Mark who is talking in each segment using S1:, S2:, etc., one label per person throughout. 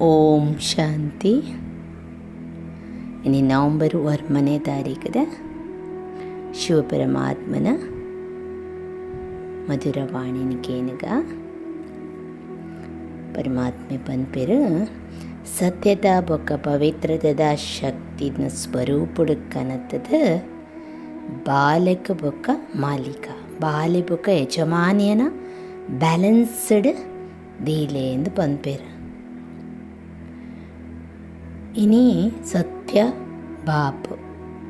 S1: ಓಂ ಶಾಂತಿ ಇನ್ನು ನವಂಬರ್ ಒಂಬನೇ ತಾರೀಕದ ಶಿವಪರಮಾತ್ಮನ ಮಧುರವಾಣಿನಿಕೇನಗ ಪರಮಾತ್ಮೆ ಪನ್ಪೆರು ಸತ್ಯದ ಬೊಕ್ಕ ಪವಿತ್ರತದ ಶಕ್ತಿನ ಸ್ವರೂಪುಡು ಕನತದ ಬಾಲಕ ಬೊಕ್ಕ ಮಾಲೀಕ ಬಾಲೆ ಬೊಕ್ಕ ಯಜಮಾನಿಯನ ಬ್ಯಾಲೆನ್ಸ್ಡ್ ದೀಲೆ ಎಂದು ಪನ್ಪೇರು ಇನಿ ಸತ್ಯ ಬಾಪ್,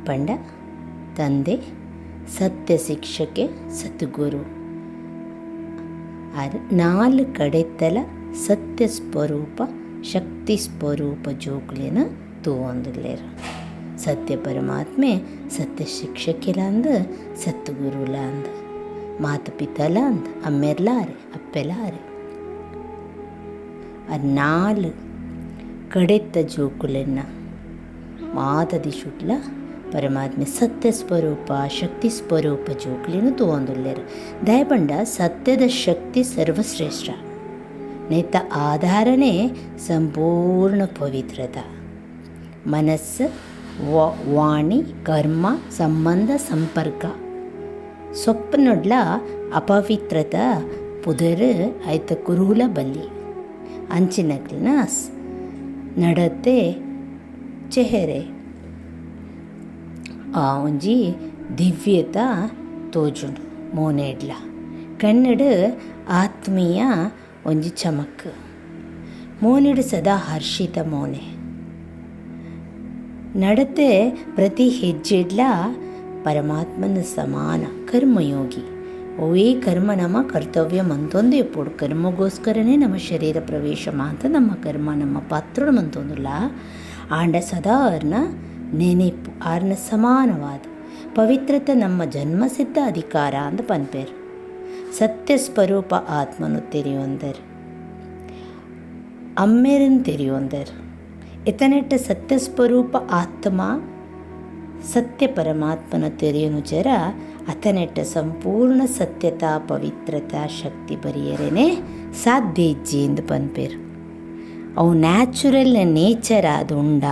S1: ಪಂಡ, ತಂದೆ, ಸತ್ಯ ಶಿಕ್ಷಕೆ, ಸದ್ಗುರು. ನಾಲ್ಕು ಕಡೆತ್ತಲ ಸತ್ಯ ಸ್ವರೂಪ, ಶಕ್ತಿ ಸ್ವರೂಪ ಜೋಕ್ಲಿನ ತೂವೊಂದುಲ್ಲೇರು. ಸತ್ಯ ಪರಮಾತ್ಮೆ ಸತ್ಯ ಶಿಕ್ಷಕಿಲ ಅಂದ ಸದ್ಗುರುಲ ಅಂದ ಮಾತ ಪಿತಲ ಅಂದ ಅಮ್ಮೆರ್ಲಾರೆ, ಅಪ್ಪೆಲಾರೆ. ಅದು ಕಡೆತ್ತ ಜೋಕುಲೆನ್ನ ಮಾತದಿ ಶುಟ್ಲ ಪರಮಾತ್ಮೆ ಸತ್ಯ ಸ್ವರೂಪ, ಶಕ್ತಿ ಸ್ವರೂಪ ಜೋಕ್ಲಿನ ತೋಂದುಲ್ಲೇರು. ದಯಪಂಡ ಸತ್ಯದ ಶಕ್ತಿ ಸರ್ವಶ್ರೇಷ್ಠ. ನೇತ ಆಧಾರನೇ ಸಂಪೂರ್ಣ ಪವಿತ್ರತ. ಮನಸ್ಸು ವಾಣಿ, ಕರ್ಮ, ಸಂಬಂಧ, ಸಂಪರ್ಕ. ಸೊಪ್ಪನೊಡ್ಲ ಅಪವಿತ್ರತ, ಪುದರ್ ಐತ ಕುರುಹುಲ ಬಲ್ಲಿ. ಅಂಚಿನಕ್ಲಿನ ನಡತೆ ಚೆಹರೆ. ಆ ಒಂಜಿ ದಿವ್ಯತ ತೋಜುಂಡು ಮೋನೆಡ್ಲ. ಕನ್ನಡ ಆತ್ಮೀಯ ಒಂಜಿ ಚಮಕ್. ಮೋನೆಡ್ ಸದಾ ಹರ್ಷಿತ ಮೋನೆ. ನಡತೆ ಪ್ರತಿ ಹೆಜ್ಜೆಡ್ಲ ಪರಮಾತ್ಮನ ಸಮಾನ ಕರ್ಮಯೋಗಿ. ಓವೇ ಕರ್ಮ ನಮ್ಮ ಕರ್ತವ್ಯ ಮಂತೊಂದು ಎಪ್ಪೋಡು ಕರ್ಮಗೋಸ್ಕರನೇ ನಮ್ಮ ಶರೀರ ಪ್ರವೇಶ ಮಾತ ನಮ್ಮ ಕರ್ಮ, ನಮ್ಮ ಪಾತ್ರ ಮಂತೊಂದುಲ್ಲ. ಆಂಡ ಸದಾ ಅವ್ರನ್ನ ನೆನೆಪು ಆರ್ನ ಸಮಾನವಾದ. ಪವಿತ್ರತೆ ನಮ್ಮ ಜನ್ಮಸಿದ್ಧ ಅಧಿಕಾರ ಅಂತ ಪನ್ಪೇರು. ಸತ್ಯ ಸ್ವರೂಪ ಆತ್ಮನು ತೆರೆಯೊಂದರ್. ಅಮ್ಮೇರನ್ನು ತೆರೆಯೊಂದರ್. ಸತ್ಯ ಸ್ವರೂಪ ಆತ್ಮ ಸತ್ಯ ಪರಮಾತ್ಮನ ತೆರೆಯನು ಜರ ಅತನೆಟ್ಟ ಸಂಪೂರ್ಣ ಸತ್ಯತಾ ಪವಿತ್ರತಾ ಶಕ್ತಿ ಬರೆಯರೇನೆ ಸಾಧ್ಯ ಇಜ್ಜಿ ಎಂದು ಪನ್ಪೇರು ಅವು ನ್ಯಾಚುರಲ್ ನೇಚರ್ ಆದುಂಡ,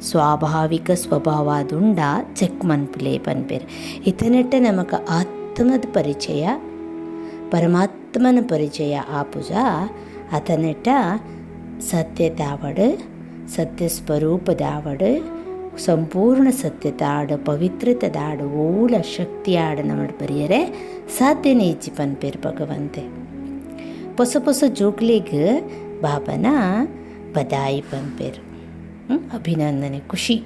S1: ಸ್ವಾಭಾವಿಕ ಸ್ವಭಾವ ಆದುಂಡ ಚೆಕ್ ಮನ್ಪುಲೆ ಪನ್ಪೇರು ಇತನೆಟ್ಟ ನಮಕ ಆತ್ಮದ ಪರಿಚಯ, ಪರಮಾತ್ಮನ ಪರಿಚಯ ಆಪುಜ. ಅತನೆಟ್ಟ ಸತ್ಯತಾವಡು ಸತ್ಯ ಸ್ವರೂಪದಾವಡು ಸಂಪೂರ್ಣ ಸತ್ಯತಾಡು, ಪವಿತ್ರತದಾಡು ಓಲ ಶಕ್ತಿಯಾಡು ನಮ್ಮ ಬರೆಯರೆ ಸಾಧ್ಯನೇ ಇಚ್ಚಿ ಪನ್ಪೇರು ಭಗವಂತೆ. ಹೊಸ ಹೊಸ ಜೋಕ್ಲಿಗೆ ಬಾಬನ ಬದಾಯಿ ಪಂಪೇರು ಅಭಿನಂದನೆ, ಖುಷಿ.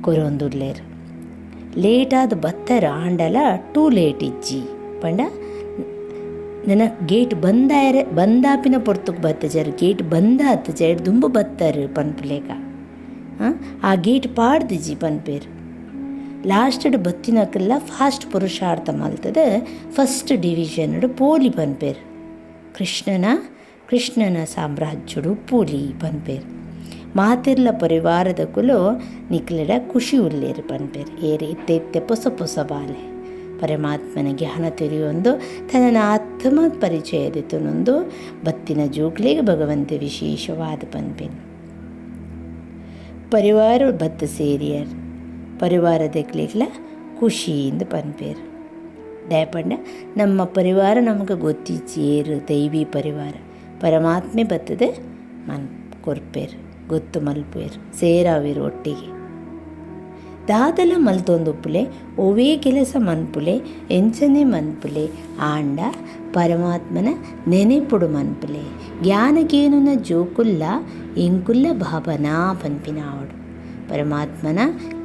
S1: ಕೊರೊಂದುಲ್ಲೇರು ಲೇಟಾದ ಬತ್ತರ ಆಂಡಲ ಟೂ ಲೇಟ್ ಇಜ್ಜಿ. ಪಂಡ ನನ್ನ ಗೇಟ್ ಬಂದಾಯರೆ, ಬಂದಾಪಿನ ಪೊರ್ತುಕ್ ಬತ್ತ ಜರ್, ಗೇಟ್ ಬಂದ ಹತ್ತು ಜರ್, ದುಂಬು ಬತ್ತಾರೆ ಪನ್ಪುಲೇಗ ಆ ಗೇಟ್ ಜೀವನ್ ಪೇರ್. ಲಾಸ್ಟಡ್ ಬತ್ತಿನಕ್ಕೆಲ್ಲ ಫಾಸ್ಟ್ ಪುರುಷಾರ್ಥ ಮಲ್ತದ ಫಸ್ಟ್ ಡಿವಿಷನ್ ಪೋಲಿ ಬನ್ಪೇರ್ ಕೃಷ್ಣನ ಕೃಷ್ಣನ ಸಾಮ್ರಾಜ್ಯಡು ಪೋಲಿ ಬನ್ಪೇರ್ ಮಾತಿರ್ಲ ಪರಿವಾರದ ಕುಲು ನಿಕ್ಲೆಡ ಖುಷಿ ಉಲ್ಲೇರು ಬನ್ಪೇರ್ ಏರಿ ಇತ್ತೆ ಇತ್ತೆ ಪೊಸ ಪೊಸ ಬಾಲೆ. ಪರಮಾತ್ಮನ ಜ್ಞಾನ ತಿಳಿಯೊಂದು, ತನ್ನ ಆತ್ಮ ಪರಿಚಯದಿತ್ತನೊಂದು ಬತ್ತಿನ ಜೋಗ್ಲಿಗೆ ಭಗವಂತ ವಿಶೇಷವಾದ ಪನ್ಪೇನು ಪರಿವಾರ ಬತ್ತ ಸೇರಿಯರ್ ಪರಿವಾರದಕ್ಲಿಗ್ಲ ಖುಷಿಯಿಂದ ಪನ್ಪೇರು. ದಯಪಂಡ ನಮ್ಮ ಪರಿವಾರ ನಮಗೆ ಗೊತ್ತಿಚ್ಚೇರು ದೈವಿ ಪರಿವಾರ. ಪರಮಾತ್ಮೆ ಬತ್ತದೆ ಮನ್ ಕೊರ್ಪೇರು, ಗೊತ್ತು ಮಲ್ಪೇರು, ಸೇರಾವಿರು ಒಟ್ಟಿಗೆ. ದಾದಲ ಮಲ್ತೊಂದುಪ್ಪುಲೆ ಒವೇ ಕೆಲಸ ಮನ್ಪುಲೆ, ಎಂಚನೆ ಮನ್ಪುಲೆ, ಆಂಡ ಪರಮಾತ್ಮನ ನೆನೆಪುಡು ಮನ್ಪುಲೆ. ಜ್ಞಾನಗೇನುನ ಜೋಕುಲ್ಲ ಎಂಕುಲ್ಲ ಭಾವನಾ ಪನ್ಪಿನಾವಡು. ಪರಮಾತ್ಮನ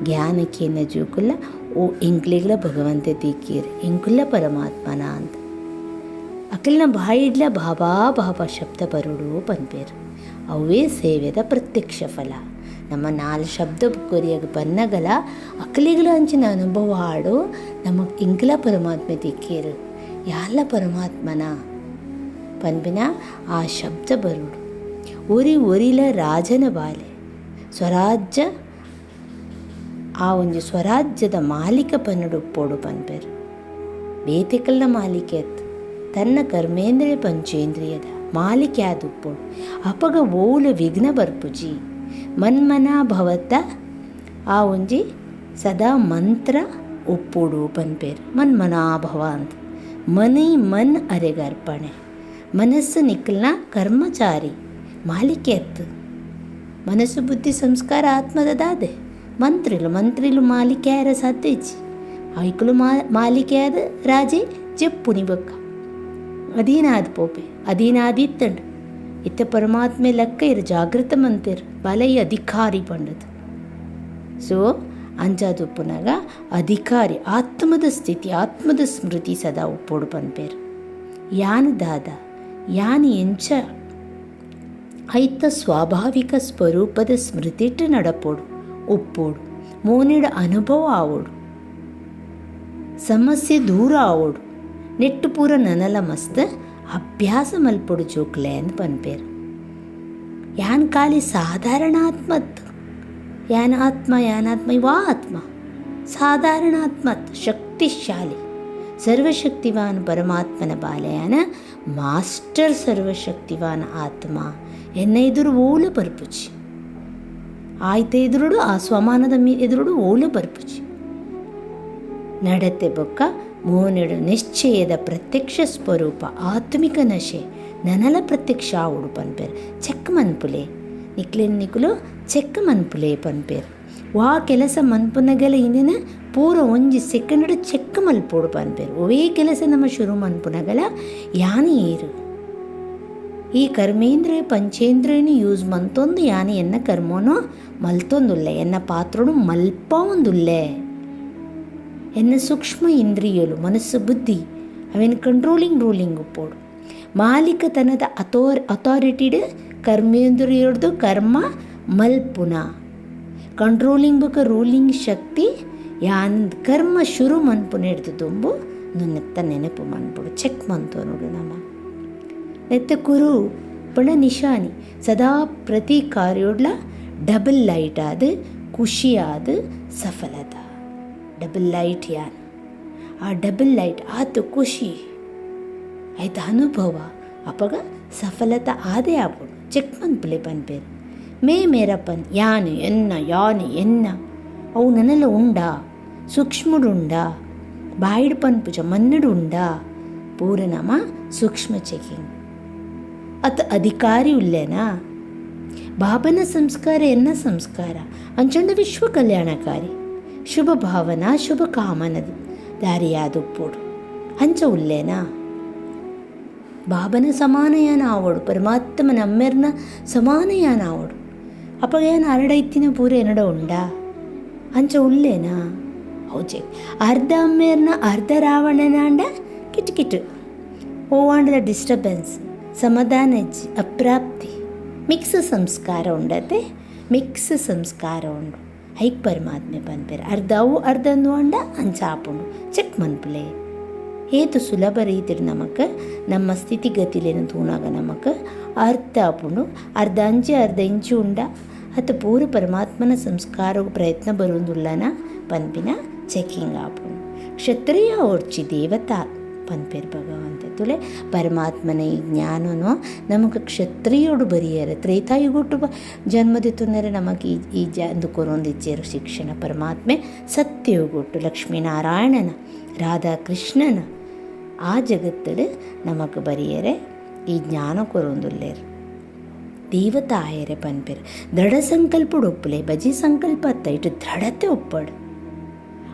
S1: ಜ್ಞಾನಕೇನ ಜೋಕುಲ್ಲ, ಓ ಇಂಕ್ಲೆಗ್ಲ ಭಗವಂತ ತೀಕೀರ್ ಎಂಕುಲ್ಲ ಪರಮಾತ್ಮನ ಅಂತ ಅಕಲ್ನ ಬಾಯಿಡ್ಲ ಬಾಬಾ ಬಾಬಾ ಶಬ್ದ ಬರುಡು ಪನ್ಪೇರು. ಅವೇ ಸೇವೆದ ಪ್ರತ್ಯಕ್ಷ ಫಲ. ನಮ್ಮ ನಾಲ್ ಶಬ್ದ ಕೊರಿಯಾಗ ಬನ್ನಗಲ ಅಕಲಿಗಲ ಅಂಚಿನ ಅನುಭವ ಹಾಡು ನಮಗೆ ಇಂಕಲ ಪರಮಾತ್ಮ ದಿಕ್ಕೇರು. ಯಾಲ ಪರಮಾತ್ಮನ? ಪನ್ಬಿನ ಆ ಶಬ್ದ ಬರುಡು. ಒರಿ ಒರಿಲ ರಾಜನ ಬಾಲೆ. ಸ್ವರಾಜ್ಯ, ಆ ಒಂದು ಸ್ವರಾಜ್ಯದ ಮಾಲೀಕ ಪನ್ನಡು ಪೋಡು ಪನ್ಪೇರು ಬೇತಿಕಲ್ನ ಮಾಲಿಕೆ ತನ್ನ ಕರ್ಮೇಂದ್ರಿಯ ಪಂಚೇಂದ್ರಿಯದ ಮಾಲಿಕೆ ಆದುಪ್ಪೋಡು ಅಪಗ ಓಲು ವಿಘ್ನ ಬರ್ಪುಜಿ ಮನ್ಮನ ಭವತ ಆ ಒಂಜಿ ಸದಾ ಮಂತ್ರ ಒಪ್ಪೋಡು ಪನ್ಪೇರು ಮನ್ಮನಾಭವ ಅಂತ ಮನಿ ಮನ್ ಅರೆಗರ್ಪಣೆ ಮನಸ್ಸು ನಿಕ್ಕಲ್ನ ಕರ್ಮಚಾರಿ ಮಾಲಿಕೆ ಅತ್ತು ಮನಸ್ಸು ಬುದ್ಧಿ ಸಂಸ್ಕಾರ ಆತ್ಮದ ದಾದೆ ಮಂತ್ರಿಲು ಮಂತ್ರಿಲು ಮಾಲಿಕೆ ಆರ ಸಾಧ್ಯಜಿ ಐಕಲು ಮಾ ಮಾಲಿಕೆ ಆದ ರಾಜೆ ಜಪ್ಪುನಿ ಬೊಕ್ಕ ಅಧೀನಾದ ಪೋಪೆ ಅಧೀನಾದಿತ್ತಂಡು ಇತ್ತ ಪರಮಾತ್ಮೆ ಲೆಕ್ಕ ಇರು ಜಾಗೃತ ಮಂತಿರ್ ಬಲೈ ಅಧಿಕಾರಿ ಬಂಡದು ಸೊ ಅಂಜಾದ ಉಪ್ಪುನಾಗ ಅಧಿಕಾರಿ, ಆತ್ಮದ ಸ್ಥಿತಿ, ಆತ್ಮದ ಸ್ಮೃತಿ ಸದಾ ಉಪ್ಪೋಡು ಪನ್ಪೇರು ಯಾನ್ ದಾದ, ಯಾನ್ ಎಂಚ, ಐತ ಸ್ವಾಭಾವಿಕ ಸ್ವರೂಪದ ಸ್ಮೃತಿಟ್ಟು ನಡಪೋಡು, ಒಪ್ಪೋಡು, ಮೋನಿಡ ಅನುಭವ ಆವೋಡು, ಸಮಸ್ಯೆ ದೂರ ಆವೋಡು, ನೆಟ್ಟು ಪೂರ ನನಲ ಮಸ್ತ್ ಅಭ್ಯಾಸ ಮಲ್ಪೊಡು ಜೋಕ್ಲೆ ಅಂತ ಪನ್ಪೇರು ಯಾನ್ ಖಾಲಿ ಸಾಧಾರಣ ಆತ್ಮತ್ ಯಾನ್ ಆತ್ಮ ಯಾನಾತ್ಮ ಇವಾ ಆತ್ಮ ಸಾಧಾರಣ ಆತ್ಮತ್ ಶಕ್ತಿಶಾಲಿ ಸರ್ವಶಕ್ತಿವಾನ್ ಪರಮಾತ್ಮನ ಬಾಲಯಾನ ಮಾಸ್ಟರ್ ಸರ್ವಶಕ್ತಿವಾನ್ ಆತ್ಮ ಎನ್ನ ಎದುರು ಓಲ ಬರ್ಪುಜಿ ಆಯ್ತ ಎದುರುಡು ಆ ಸ್ವಮಾನದ ಮೀ ಎದುರುಡು ಓಲ ಬರ್ಪುಜಿ ನಡತೆ ಬೊಕ್ಕ ಮೋನೆಡು ನಿಶ್ಚಯದ ಪ್ರತ್ಯಕ್ಷ ಸ್ವರೂಪ, ಆತ್ಮಿಕ ನಶೆ, ನನಲ ಪ್ರತ್ಯಕ್ಷ ಆವುಡು ಪನ್ಪೇರ್ ಚೆಕ್ ಮನ್ಪುಲೆ ನಿಕ್ಲೆನ್ ನಿಕುಲು ಚೆಕ್ ಮನ್ಪುಲೆ ಪನ್ಪೇರ್. ವಾ ಕೆಲಸ ಮನ್ಪುನಗಲ ಇನ್ನಿನ ಪೂರ ಒಂಜಿ ಸೆಕೆಂಡ್ ಚೆಕ್ ಮಲ್ಪೋಡು ಪನ್ಪೇರ್. ಒವೇ ಕೆಲಸ ನಮ್ಮ ಶುರು ಮನ್ಪುನಗಲ ಯಾನಿ ಏರು. ಈ ಕರ್ಮೇಂದ್ರ, ಪಂಚೇಂದ್ರನ ಯೂಸ್ ಮಂತೊಂದು ಯಾನಿ ಎನ್ನ ಕರ್ಮೋನು ಮಲ್ತೊಂದುಲ್ಲೆ, ಎನ್ನ ಪಾತ್ರನು ಮಲ್ಪ ಒಂದುಲ್ಲೆ ಎನ್ನ ಸೂಕ್ಷ್ಮ ಇಂದ್ರಿಯಲು ಮನಸ್ಸು ಬುದ್ಧಿ ಅವೇನು ಕಂಟ್ರೋಲಿಂಗ್ ರೂಲಿಂಗ್ ಉಪ್ಪೋಡು ಮಾಲೀಕತನದ ಅಥೋರ್ ಅಥಾರಿಟಿಡ್ ಕರ್ಮೇಂದ್ರಿಯಡ್ದು ಕರ್ಮ ಮಲ್ಪುನ ಕಂಟ್ರೋಲಿಂಗ್ ಬೊಕ ರೂಲಿಂಗ್ ಶಕ್ತಿ ಯಾನ್ ಕರ್ಮ ಶುರು ಮನ್ಪುನ ಹಿಡ್ದು ತುಂಬು ನುನ್ನೆತ್ತ ನೆನಪು ಮನ್ಪುಡು ಚೆಕ್ ಮಂತು ನೋಡು ನಮ್ಮ ನೆತ್ತ ಕುರು ಪಣ ನಿಶಾನಿ ಸದಾ ಪ್ರತಿ ಕಾರ್ಯೋಡ್ಲ ಡಬಲ್ ಲೈಟ್ ಆದ ಖುಷಿ ಆದ ಸಫಲತ ಡಬಲ್ ಲೈಟ್ ಯಾನ್. ಆ ಡಬಲ್ ಲೈಟ್ ಆತು ಖುಷಿ. ಆಯ್ತು ಅನುಭವ. ಅಪಗ ಸಫಲತ ಆದೇ ಆಪುಡು ಚೆಕ್ ಮನ್ಪುಲೆ ಪನ್ಪೇರು. ಮೇ ಮೇರಪ್ಪನ್, ಯಾನು ಎನ್ನ ಯಾನು ಎನ್ನ. ಅವು ನನ್ನೆಲ್ಲ ಉಂಡಾ. ಸೂಕ್ಷ್ಮಡುಂಡಾ ಬಾಯಿಡ್ ಪನ್ಪುಜ ಮನ್ನಡು ಉಂಡಾ. ಪೂರನಮ ಸೂಕ್ಷ್ಮ ಚೆಕಿಂಗ್. ಅತ ಅಧಿಕಾರಿ ಉಲ್ಲೇನಾ? ಬಾಬನ ಸಂಸ್ಕಾರ ಎನ್ನ ಸಂಸ್ಕಾರ? ಅಂಚಂಡ ವಿಶ್ವ ಕಲ್ಯಾಣಕಾರಿ? ಶುಭ ಭಾವನಾ, ಶುಭ ಕಾಮನದ ದಾರಿಯಾದುಪ್ಪೋಡು ಹಂಚ ಉಲ್ಲೇನಾ? ಬಾಬನ ಸಮಾನಯಾನ ಆವಡು, ಪರಮಾತ್ಮ ನಮ್ಮೆರ್ನ ಸಮಾನಯಾನ ಆವಡು. ಅಪ್ಪ ಏನು ಅರಡೈತಿನ ಪೂರ ಎನಡ ಉಂಡ? ಅಂಚ ಉಲ್ಲೇನಾ? ಹೌಜೆ ಅರ್ಧ ಅಮ್ಮೇರ್ನ ಅರ್ಧ ರಾವಣನಾಂಡ ಕಿಟು ಕಿಟು. ಓವಾಂಡದ ಡಿಸ್ಟರ್ಬೆನ್ಸ್ ಸಮಾಧಾನ ಅಪ್ರಾಪ್ತಿ. ಮಿಕ್ಸ್ ಸಂಸ್ಕಾರ ಉಂಡತೆ ಮಿಕ್ಸ್ ಸಂಸ್ಕಾರ ಉಂಡು. ಐಕ್ ಪರಮಾತ್ಮೆ ಪನ್ಪೆರ್ ಅರ್ಧವು ಅರ್ಧ ಅಂಡ ಅಂಚಾಪುಂಡು ಚೆಕ್ ಮನ್ಪುಲೆ ಏತು ಸುಲಭ ರೀತಿರು ನಮಕ್ ನಮ್ಮ ಸ್ಥಿತಿಗತಿಲೇನು ತೂಣಾಗ ನಮಕ್ ಅರ್ಧ ಆಪುಂಡು ಅರ್ಧ ಅಂಚೆ ಅರ್ಧ ಇಂಚು ಉಂಡ. ಅತ್ತ ಪೂರ್ ಪರಮಾತ್ಮನ ಸಂಸ್ಕಾರ ಪ್ರಯತ್ನ ಬರುವುದಿಲ್ಲನ ಪನ್ಪಿನ ಚೆಕ್ಕಿಂಗ್ ಆಪುಣು. ಕ್ಷತ್ರಿಯ ಓರ್ಚಿ ದೇವತಾ. ಪನ್ಪೇರು ಭಗವಂತ ತುಳೆ ಪರಮಾತ್ಮನ ಈ ಜ್ಞಾನನು ನಮಗೆ ಕ್ಷತ್ರಿಯೋಡು ಬರಿಯರು. ಬ ಜನ್ಮದಿತ್ತುಂದರೆ ನಮಗೆ ಈ ಈ ಜಂದು ಕೊರೊಂದಿಚ್ಚೇರು ಶಿಕ್ಷಣ. ಪರಮಾತ್ಮೆ ಸತ್ಯಯುಗೊಟ್ಟು ಲಕ್ಷ್ಮೀನಾರಾಯಣನ, ರಾಧಾಕೃಷ್ಣನ, ಆ ಜಗತ್ತಡೆ ನಮಗೆ ಬರಿಯರೆ. ಈ ಜ್ಞಾನ ಕೊರೊಂದುಲ್ಲೇರು. ದೇವತಾಯರೆ ಪನ್ಪೇರು. ದೃಢ ಸಂಕಲ್ಪಡು ಒಪ್ಪಲೆ ಬಜಿ ಸಂಕಲ್ಪ ಅತ್ತ ಇಟ್ಟು ದೃಢತೆ ಒಪ್ಪಡು.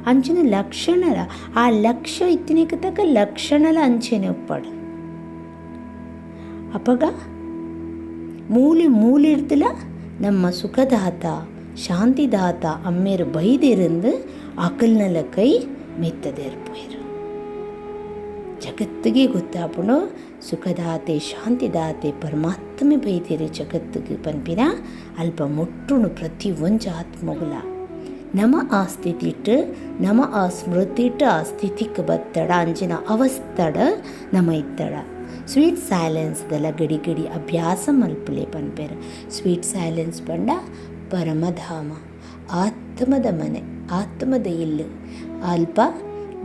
S1: ಅಂಚಿನ ಲಕ್ಷಣಲ, ಆ ಲಕ್ಷ್ಯ ಇತ್ತಿನಿಕ ತಕ ಲಕ್ಷಣಲ ಅಂಚೆನೆ ಅಪಗ ಅಪಗ, ಮೂಲೆ ಮೂಲಿಡ್ದಿಲ್ಲ ನಮ್ಮ ಸುಖದಾತ, ಶಾಂತಿದಾತ, ಅಮ್ಮೇರು ಬೈದಿರಂದು ಅಕಲ್ನಲ ಕೈ ಮೆತ್ತದೇರ್ಪೋಯ್ರು ಜಗತ್ತಿಗೆ ಗೊತ್ತಾಪುಣು, ಸುಖದಾತೆ, ಶಾಂತಿದಾತೆ, ಪರಮಾತ್ಮೆ ಬೈದಿರಿ ಜಗತ್ತಿಗೆ ಪನ್ಪಿನ ಅಲ್ಪ ಮುಟ್ಟುಣು ಪ್ರತಿ ಒಂಜ ಆತ್ಮಗುಲ ನಮ ಆ ಸ್ಥಿತಿಟ್ ನಮ ಆ ಸ್ಮೃತಿಟ್ ಆ ಸ್ಥಿತಿಕ್ ಬತ್ತಡ ಅಂಚಿನ ಅವಸ್ಥಡ ನಮ ಇತ್ತಡ. ಸ್ವೀಟ್ ದಲ ಗಡಿ ಗಡಿ ಅಭ್ಯಾಸ ಮಲ್ಪಲೆ ಪನ್ಪೇರ. ಸ್ವೀಟ್ ಸೈಲೆನ್ಸ್ ಪಂಡ ಪರಮಧಾಮ. ಆತ್ಮದ ಮನೆ, ಆತ್ಮದ ಇಲ್ಲು. ಅಲ್ಪ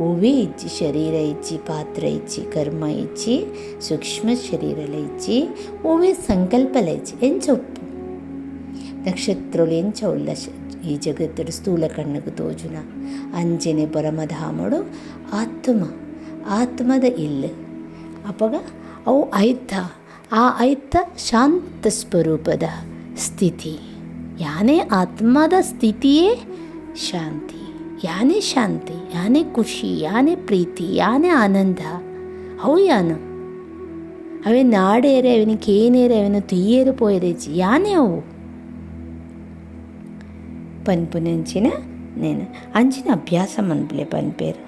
S1: ಓವೇ ಇಚ್ಚಿ, ಶರೀರ ಇಚ್ಚಿ, ಪಾತ್ರ ಇಚ್ಚಿ, ಕರ್ಮ ಇಚ್ಚಿ, ಸೂಕ್ಷ್ಮ ಶರೀರಲ ಇಚ್ಚಿ ಓವೇ ಸಂಕಲ್ಪಲ ಇಚ್ಚಿ ಎಂಚೊಪ್ಪು ನಕ್ಷತ್ರಗಳು ಎಂಚ ಉಲ್ಲ ಈ ಜಗತ್ತಡು ಸ್ಥೂಲ ಕಣ್ಣಗೆ ತೋಜುನ ಅಂಜನೆ ಪರಮಧಾಮಡು ಆತ್ಮ, ಆತ್ಮದ ಇಲ್ಲ. ಅಪಗ ಅವು ಐತ, ಆ ಐತ ಶಾಂತ ಸ್ವರೂಪದ ಸ್ಥಿತಿ. ಯಾನೇ ಆತ್ಮದ ಸ್ಥಿತಿಯೇ ಶಾಂತಿ, ಯಾನೇ ಶಾಂತಿ, ಯಾನೇ ಖುಷಿ, ಯಾನೇ ಪ್ರೀತಿ, ಯಾನೇ ಆನಂದ, ಅವು ಯಾನ? ಅವೇ ನಾಡೇರೆ ಅವನಿಗೆ ಏನೇರೆ ಅವನು ತುಯ್ಯೇರು ಪೋಯರೇಜಿ ಯಾನೇ ಅವು? ಪನ್ಪುನಂಚಿನ నేను ಅಂಚಿನ ಅಭ್ಯಾಸ ಮನ್ಪುಲೆ ಪನ್ಪೇರು.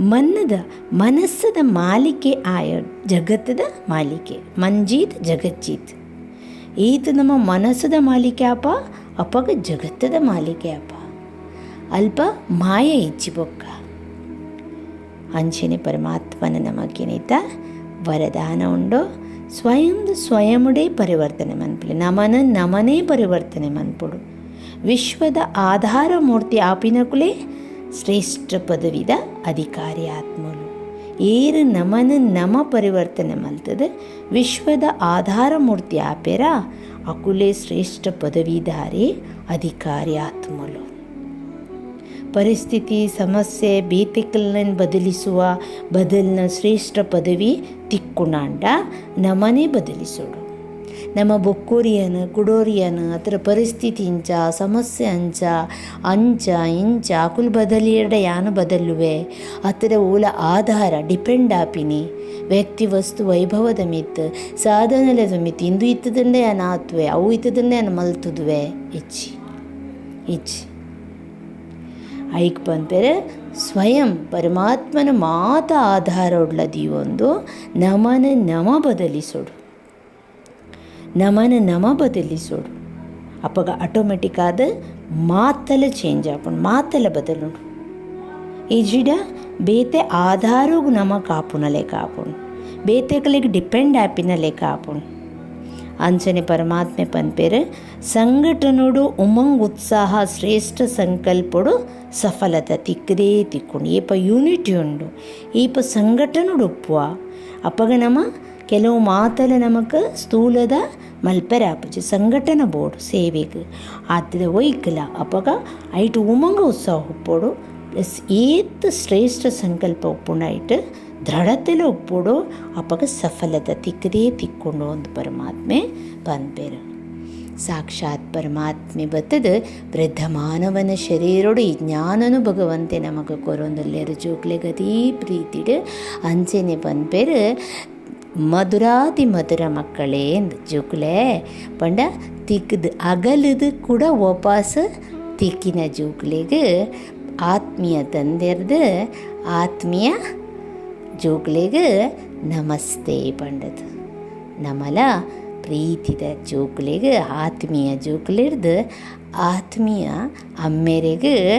S1: ಮನ್ನದ ಮನಸ್ಸದ ಮಾಲಿಕೆ ಆಯ ಜಗತ್ತದ ಮಾಲಿಕೆ. ಮಂಜೀತ್ ಜಗಜ್ಜೀತ್. ಈತ ನಮ್ಮ ಮನಸ್ಸದ ಮಾಲಿಕೆ ಅಪ್ಪ ಅಪ್ಪಗ ಜಗತ್ತದ ಮಾಲಿಕೆ ಅಪ್ಪ ಅಲ್ಪ ಮಾಯ ಇಚ್ಚಿ ಬೊಕ್ಕ. ಅಂಚನೆ ಪರಮಾತ್ಮನ ನಮಗೇನೈತ ವರದಾನ ಉಂಡೋ. ಸ್ವಯಂ ಸ್ವಯಮುಡೇ ಪರಿವರ್ತನೆ ಮನ್ಪುಲೆ. ನಮನ ನಮನೇ ಪರಿವರ್ತನೆ ಮನ್ಪುಡು. ವಿಶ್ವದ ಆಧಾರ ಮೂರ್ತಿ ಆಪಿನಕುಲೇ ಶ್ರೇಷ್ಠ ಪದವಿದ ಅಧಿಕಾರಿ ಆತ್ಮಲು ಏರು ನಮನ ನಮ ಪರಿವರ್ತನೆ ಮಲ್ತದ ವಿಶ್ವದ ಆಧಾರ ಮೂರ್ತಿ ಆಪೆರ ಅಕುಲೆ ಶ್ರೇಷ್ಠ ಪದವೀಧಾರಿ ಅಧಿಕಾರಿ ಆತ್ಮಲು ಪರಿಸ್ಥಿತಿ, ಸಮಸ್ಯೆ ಬೇತಿಕಲ್ನ ಬದಲಿಸುವ ಬದಲಿನ ಶ್ರೇಷ್ಠ ಪದವಿ, ತಿಕ್ಕುಣಾಂಡ ನಮನೆ ಬದಲಿಸೋಡು. ನಮ್ಮ ಬೊಕ್ಕೂರಿಯನ ಗುಡೋರಿಯನ ಅದರ ಪರಿಸ್ಥಿತಿ ಇಂಚ ಸಮಸ್ಯೆ ಅಂಚ ಅಂಚ ಇಂಚ, ಅಕುಲ್ ಬದಲಿಯಡ ಯಾನು ಬದಲುವೆ? ಅದರ ಓಲ ಆಧಾರ ಡಿಪೆಂಡ್ ಆಪಿನಿ. ವ್ಯಕ್ತಿ ವಸ್ತು ವೈಭವದ ಮಿತ್, ಸಾಧನೆಲದ ಮಿತ್, ಇಂದು ಇತ್ತದಂಡೆ ಯಾನ ಆತ್ವೆ, ಅವು ಇತ್ತದಂಡೆ ಯಾನ ಮಲ್ತುದುವೆ? ಇಚ್ಚಿ. ಇಚ್ಚಿ. ಐಕ್ ಬಂದರೆ ಸ್ವಯಂ ಪರಮಾತ್ಮನ ಮಾತ ಆಧಾರ ಉಳ್ಳದಿ ಒಂದು ನಮನ ನಮ ಬದಲಿಸೋಡು. ನಮನ ನಮ ಬದಲಿಸೋಡು ಅಪ್ಪಗ ಆಟೋಮೆಟಿಕ್ ಆದ ಮಾತಲ ಚೇಂಜ್ ಆಪುಂಡು ಮಾತಲ ಬದಲುಂಡು ಈ ಜಿಡ ಬೇತೆ ಆಧಾರಗೂ ನಮ ಕಾಪುನ ಲೆಕ್ಕ ಆಪುಂಡು ಬೇತೆಗಳಿಗೆ ಡಿಪೆಂಡ್ ಆಪಿನ ಲೆಕ್ಕ ಆಪುಂಡು ಅಂಚನೆ ಪರಮಾತ್ಮೆ ಪನ್ಪೇರು ಸಂಘಟನೋಡು ಉಮಂಗ್ ಉತ್ಸಾಹ ಶ್ರೇಷ್ಠ ಸಂಕಲ್ಪಡು ಸಫಲತೆ ತಿಕ್ಕದೇ ತಿಕ್ಕೊಂಡು ಈಪ ಯೂನಿಟಿ ಉಂಡು ಈಪ ಸಂಘಟನೋಡು ಉಪ್ಪುವ ಅಪ್ಪಗ ನಮ ಕೆಲವು ಮಾತಲ ನಮಕ್ ಸ್ಥೂಲದ ಮಲ್ಪೆರೆ ಸಂಘಟನೆ ಬೋರ್ಡ್ ಸೇವೆಗೆ. ಆತದ ಒಯ್ಕಲ ಅಪಗ ಐಟು ಉಮಂಗ ಉತ್ಸಾಹ ಉಪ್ಪೋಡು, ಪ್ಲಸ್ ಏತ್ ಶ್ರೇಷ್ಠ ಸಂಕಲ್ಪ ಉಪ್ಪುಂಡ ಐಟ್ ದೃಢತೆಲ ಉಪ್ಪೋಡು ಅಪಗ ಸಫಲತೆ ತಿಕ್ಕದೇ ತಿಕ್ಕೊಂಡು ಒಂದು ಪರಮಾತ್ಮೆ ಬಂದ್ಬೇರು ಸಾಕ್ಷಾತ್ ಪರಮಾತ್ಮೆ ಬತ್ತದ ವೃದ್ಧ ಮಾನವನ ಶರೀರೋಡು ಈ ಜ್ಞಾನನು ಭಗವಂತೆ ನಮಗೆ ಕೊರೊಂದಲ್ಲಿ ಜೋಕ್ಲೆ ಗತಿ ಪ್ರೀತಿಡ್ ಅಂಚೆನೆ ಪನ್ಪೇರು ಮಧುರಾತಿ ಮಧುರ ಮಕ್ಕಳೇ ಜೋಕ್ಲೆ. ಪಂಡ ತಿಕ್ಕದು ಅಗಲದು ಕೂಡ ವಾಪಸ್ ತಿಕ್ಕಿನ ಜೋಕ್ಲೆಗೆ ಆತ್ಮೀಯ ತಂದೆರ್ದು ಆತ್ಮೀಯ ಜೋಕ್ಲೆಗೆ ನಮಸ್ತೆ ಪಂಡದು. ನಮಲ ಪ್ರೀತಿದ ಜೋಕ್ಲೆಗೆ, ಆತ್ಮೀಯ ಜೋಕ್ಲಿರ್ದು ಆತ್ಮೀಯ ಅಮ್ಮೆರೆಗೆ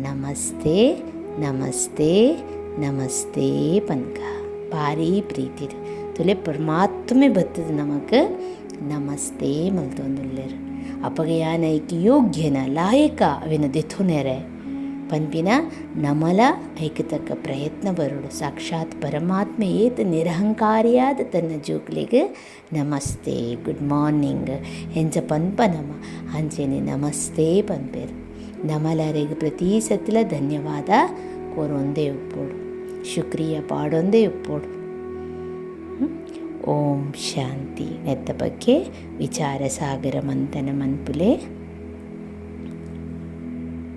S1: ನಮಸ್ತೆ ನಮಸ್ತೆ ನಮಸ್ತೆ ಪನ್ಕ ಭಾರಿ ಪ್ರೀತಿರ್ ತೊಲೆ ಪರಮಾತ್ಮೆ ಬತ್ತದ ನಮಗೆ ನಮಸ್ತೆ ಮಲ್ತೊಂದುಲ್ಲೆರು ಅಪಗ ಯಾನೈಕ್ ಯೋಗ್ಯನ ಲಾಯಕ ಅವಿನ ದಿಥುನೆರೆ ಪನ್ಪಿನ ನಮಲ ಐಕತಕ್ಕ ಪ್ರಯತ್ನ ಬರುಡು. ಸಾಕ್ಷಾತ್ ಪರಮಾತ್ಮೆ ಏತ ನಿರಹಂಕಾರಿಯಾದ ತನ್ನ ಜೋಕ್ಲಿಗೆ ನಮಸ್ತೆ, ಗುಡ್ ಮಾರ್ನಿಂಗ್ ಹೆಂಚ ಪನ್ಪ ನಮ. ಅಂಚೆನೆ ನಮಸ್ತೆ ಪನ್ಪೇರು. ನಮಲರಿಗೆ ಪ್ರತಿ ಸತಿಲ ಧನ್ಯವಾದ ಕೋರೊಂದೇ ಉಪ್ಪೋಡು ಶುಕ್ರಿಯ ಪಾಡೊಂದೇ ಉಪ್ಪೋಡು ಓಂ ಶಾಂತಿ. ನೆತ್ತ ಬಗ್ಗೆ ವಿಚಾರ ಸಾಗರ ಮಂಥನ ಮನ್ಪುಲೆ.